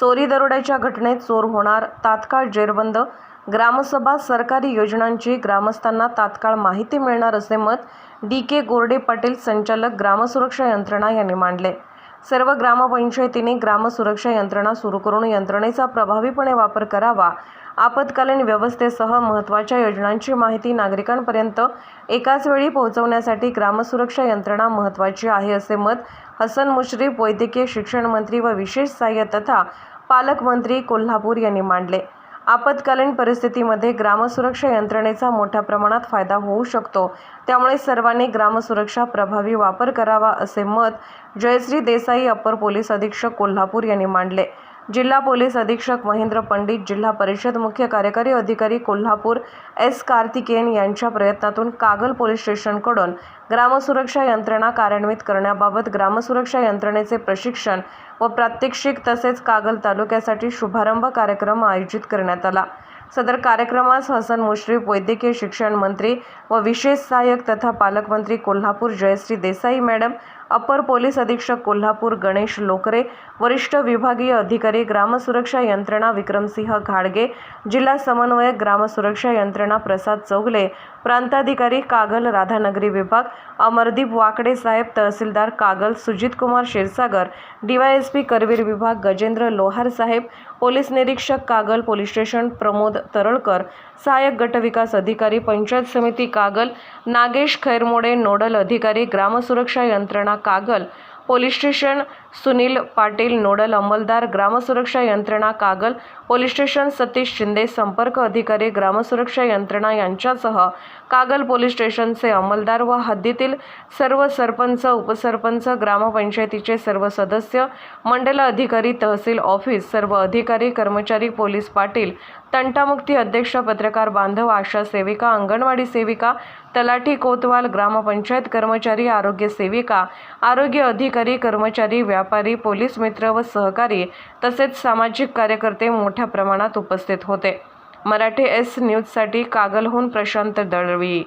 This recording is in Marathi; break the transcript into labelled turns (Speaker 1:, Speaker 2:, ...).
Speaker 1: चोरी दरोड्याच्या घटनेत चोर होणार तात्काळ जेरबंद. ग्रामसभा सरकारी योजनांची ग्रामस्थांना तात्काळ माहिती मिळणार असे मत डी के गोरडे पाटील संचालक ग्रामसुरक्षा यंत्रणा यांनी मांडले. सर्व ग्रामपंचायतीने ग्रामसुरक्षा यंत्रणा सुरू करून यंत्रणेचा प्रभावीपणे वापर करावा. आपत्कालीन व्यवस्थेसह महत्त्वाच्या योजनांची माहिती नागरिकांपर्यंत एकाच वेळी पोहोचवण्यासाठी ग्रामसुरक्षा यंत्रणा महत्त्वाची आहे असे मत हसन मुश्रीफ वैद्यकीय शिक्षण मंत्री व विशेष सहाय्य तथा पालकमंत्री कोल्हापूर यांनी मांडले. आपत्कालीन परिस्थितीमध्ये ग्रामसुरक्षा यंत्रणेचा मोठ्या प्रमाणात फायदा होऊ शकतो. त्यामुळे सर्वांनी ग्रामसुरक्षा प्रभावी वापर करावा असे मत जयश्री देसाई अप्पर पोलीस अधीक्षक कोल्हापूर यांनी मांडले. जिल्हा पोलीस अधीक्षक महेंद्र पंडित जिल्हा परिषद मुख्य कार्यकारी अधिकारी कोल्हापूर एस. कार्तिकेयन यांच्या प्रयत्नातून कागल पोलीस स्टेशनकडून ग्रामसुरक्षा यंत्रणा कार्यान्वित करण्याबाबत ग्रामसुरक्षा यंत्रणेचे प्रशिक्षण व प्रात्यक्षिक तसेच कागल तालुक्यासाठी शुभारंभ कार्यक्रम आयोजित करण्यात आला. सदर कार्यक्रमास हसन मुश्रीफ वैद्यकीय शिक्षण मंत्री व विशेष सहाय्यक तथा पालकमंत्री कोल्हापूर जयश्री देसाई मॅडम अप्पर पोलीस अधीक्षक कोल्हापूर गणेश लोकरे वरिष्ठ विभागीय अधिकारी ग्रामसुरक्षा यंत्रणा विक्रमसिंह घाडगे जिल्हा समन्वयक ग्रामसुरक्षा यंत्रणा प्रसाद चौगले प्रांताधिकारी कागल राधानगरी विभाग अमरदीप वाकडे साहेब तहसीलदार कागल सुजितकुमार क्षीरसागर डीवायएसपी करवीर विभाग गजेंद्र लोहार साहेब पोलीस निरीक्षक कागल पोलीस स्टेशन प्रमोद तरळकर सहाय्यक गटविकास अधिकारी पंचायत समिती कागल नागेश खैरमोडे नोडल अधिकारी ग्रामसुरक्षा यंत्रणा Kagal. Police station Sunil Patil nodal अंमलदार ग्रामसुरक्षा यंत्रणा कागल. पोलीस स्टेशन सतीश शिंदे संपर्क अधिकारी ग्रामसुरक्षा यंत्रणा यांच्यासह कागल पोलीस स्टेशनचे अंमलदार व हद्दीतील सर्व सरपंच उपसरपंच ग्रामपंचायतीचे सर्व सदस्य मंडल अधिकारी तहसील ऑफिस सर्व अधिकारी कर्मचारी पोलीस पाटील तंटामुक्ती अध्यक्ष पत्रकार बांधव आशा सेविका अंगणवाडी सेविका तलाठी कोतवाल ग्रामपंचायत कर्मचारी आरोग्य सेविका आरोग्य अधिकारी कर्मचारी व्यापारी पोलीस मित्र व सहकारी तसेच सामाजिक कार्यकर्ते मोठ्या प्रमाणात उपस्थित होते. मराठी एस न्यूजसाठी कागलहून प्रशांत दळवी.